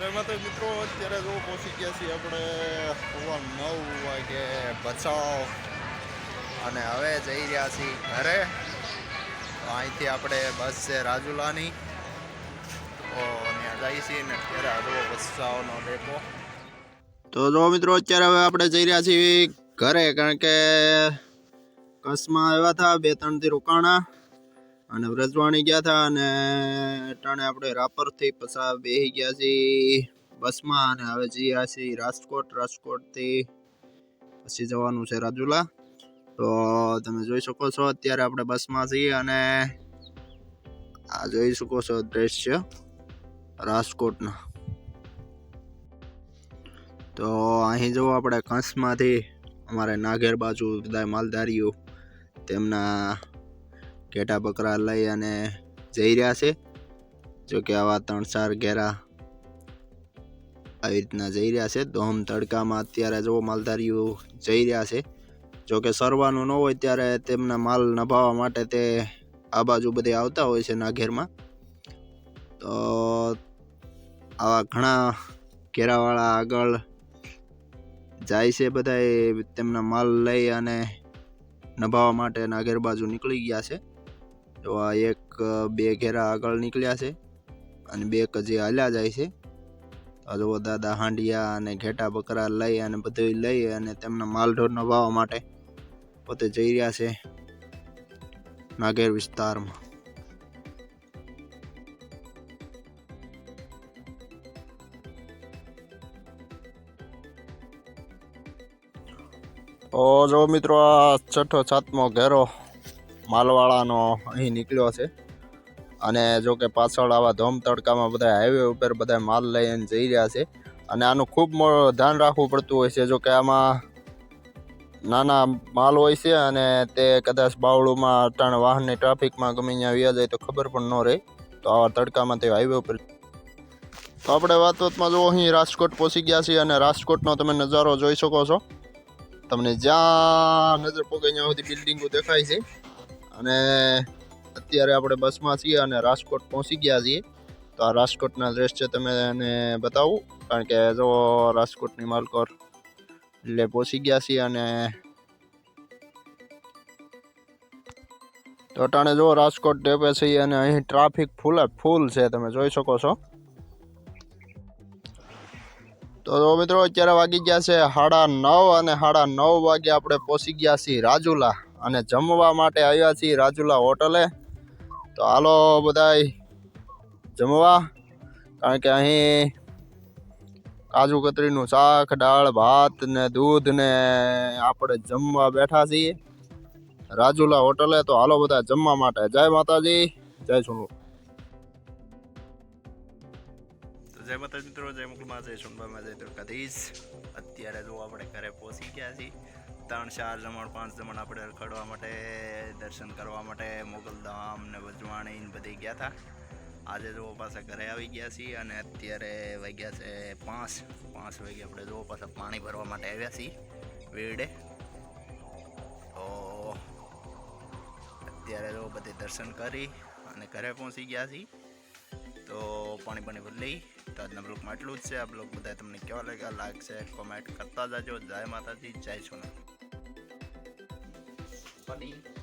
મિત્રો અત્યારે જો પહોંચી ગયા છીએ આપણે સવા નવ વાગે બચાવ અને હવે જઈ રહ્યા છીએ ઘરે. અહીંથી આપણે બસ છે રાજુલાની. તો ત્યાં જઈએ છીએ ને અત્યારે જો બચાવનો ડેપો. તો જો મિત્રો અત્યારે હવે આપણે જઈ રહ્યા છીએ ઘરે, કારણ કે કચ્છમાં આવ્યા હતા બે ત્રણથી રોકાણા. અને વ્રજવાણી ગયા હતા અને ટાણે આપણે રાપરથી પછા બેસી ગયા છીએ બસમાં અને હવે જઈ રહ્યા છીએ રાજકોટ. રાજકોટથી પછી જવાનું છે રાજુલા. તો તમે જોઈ શકો છો અત્યારે આપણે બસમાં છીએ અને આ જોઈ શકો છો દ્રશ્ય રાજકોટના. તો અહીં જો આપણે કંસમાંથી અમારે નાગેર બાજુ બધા માલધારીઓ તેમના ઘેટા બકરા લઈ અને જઈ રહ્યા છે. જો કે આવા ત્રણ ચાર ઘેરા આવી રીતના જઈ રહ્યા છે. ધોમ તડકામાં અત્યારે જો માલધારીઓ જઈ રહ્યા છે. જો કે સરવાનું ન હોય ત્યારે તેમના માલ નભાવવા માટે તે આ બાજુ બધે આવતા હોય છે નાઘેરમાં. તો આવા ઘણા ઘેરાવાળા આગળ જાય છે બધા તેમના માલ લઈ અને નભાવવા માટે નાઘેર બાજુ નીકળી ગયા છે. તો આ એક બે ઘેરા આગળ નીકળ્યા છે અને બે કજે હાલ્યા જાય છે. જુઓ દાદા હાંડિયા અને ઘેટા બકરા લઈ અને બધું લઈ અને તેમના માલઢોર નભાવવા માટે પોતે જઈ રહ્યા છે નાગેર વિસ્તારમાં. તો જો મિત્રો, આ છઠ્ઠો, સાતમો ઘેરો માલવાળાનો અહીં નીકળ્યો છે. અને જો કે પાછળ આવા ધોમ તડકામાં બધા હાઈવે ઉપર બધા માલ લઈને જઈ રહ્યા છે. અને આનું ખૂબ ધ્યાન રાખવું પડતું હોય છે, જો કે આમાં નાના માલ હોય છે અને તે કદાચ બાવળુમાં અટાણે વાહનની ટ્રાફિકમાં ગમે ત્યાં વ્યા જાય તો ખબર પણ ન રહે. તો આવા તડકામાં તે હાઈવે ઉપર તો આપણે વાત વાતમાં જો અહીં રાજકોટ પહોંચી ગયા છીએ અને રાજકોટનો તમે નજારો જોઈ શકો છો. તમને જ્યાં નજર પોગે ત્યાં સુધી બિલ્ડિંગો દેખાય છે. અને અત્યારે આપણે બસમાં છીએ અને રાજકોટ પહોંચી ગયા છીએ. તો આ રાજકોટના દ્રશ્ય તમે એને બતાવું. કારણ કે જો રાજકોટની માલકોર એટલે પહોંચી ગયા છીએ અને તો અટાણે જો રાજકોટ ડેપે છીએ અને અહીં ટ્રાફિક ફૂલ ફૂલ છે, તમે જોઈ શકો છો. તો મિત્રો અત્યારે વાગી ગયા છે સાડા નવ અને સાડા નવ વાગે આપણે પહોંચી ગયા છીએ રાજુલા. અને જમવા માટે આવ્યા છીએ રાજુલા હોટલે. તો હાલો બધાય જમવા. કારણ કે અહીં કાજુ કતરીનું શાક, દાળ, ભાત ને દૂધ ને આપણે જમવા બેઠા છીએ રાજુલા હોટલે. તો હાલો બધા જમવા માટે. જય માતાજી, જય સોનુ. જય માતાજી મિત્રો, જય મુકલમાં જય સોનબામાં જય દ્વારકાધીશ. અત્યારે જો આપણે ઘરે પહોંચી ગયા છીએ ત્રણ, ચાર જમણ, પાંચ જમણ આપણે રખડવા માટે, દર્શન કરવા માટે મોગલધામ ને વજવાણી બધી ગયા હતા આજે જો પાછા ઘરે આવી ગયા છીએ અને અત્યારે વાગ્યા છે પાંચ. પાંચ વાગે આપણે જો પાછા પાણી ભરવા માટે આવ્યા છીએ વેડે. તો અત્યારે જો બધે દર્શન કરી અને ઘરે પહોંચી ગયા છીએ. તો પાણી પાણી લઈ. તો આજના બ્લોગમાં એટલું જ છે. આ બ્લોગ બધા તમને કેવા લાગ્યા? લાગશે કોમેન્ટ કરતા જાજો. જય માતાજી, જય સોના Money.